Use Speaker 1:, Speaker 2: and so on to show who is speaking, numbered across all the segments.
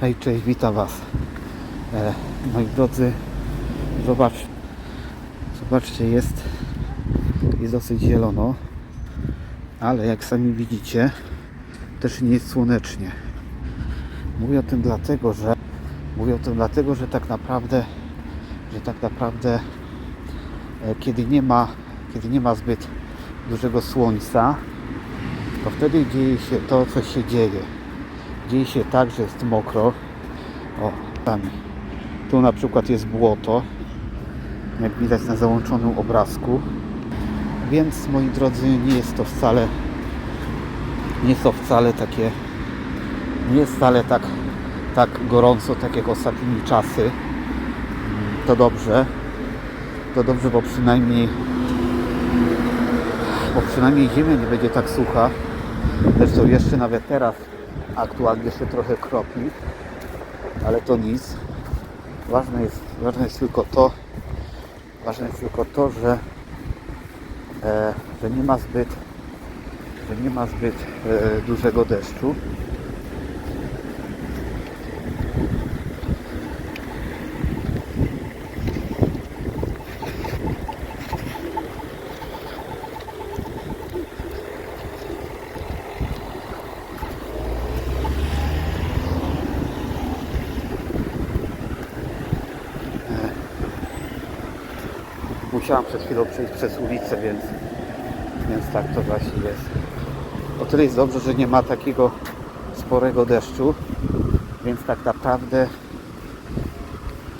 Speaker 1: Hej, cześć, witam Was. E, moi drodzy, zobacz, zobaczcie, jest, jest dosyć zielono, ale jak sami widzicie, też nie jest słonecznie. Mówię o tym dlatego, że mówię o tym dlatego, że tak naprawdę, że tak naprawdę e, kiedy nie ma, kiedy nie ma zbyt dużego słońca, to wtedy dzieje się to, co się dzieje. Dzieje się tak, że jest mokro. O, tam. Tu na przykład jest błoto, jak widać na załączonym obrazku. Więc moi drodzy, nie jest to wcale nie jest to wcale takie nie jest wcale tak tak gorąco, tak jak ostatnimi czasy. Mm, To dobrze. To dobrze, bo przynajmniej bo przynajmniej ziemia nie będzie tak sucha. Zresztą jeszcze nawet teraz aktualnie jeszcze trochę kropi, ale to nic. Ważne jest, ważne jest tylko to, ważne jest tylko to, że, e, że nie ma zbyt, że nie ma zbyt e, dużego deszczu. Musiałam przed chwilą przejść przez ulicę, więc, więc tak to właśnie jest. O tyle jest dobrze, że nie ma takiego sporego deszczu, więc tak naprawdę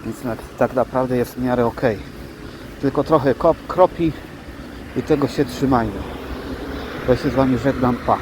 Speaker 1: więc tak, tak naprawdę jest w miarę ok. Tylko trochę kop, kropi i tego się trzymajmy. To się z Wami żegnam, pa.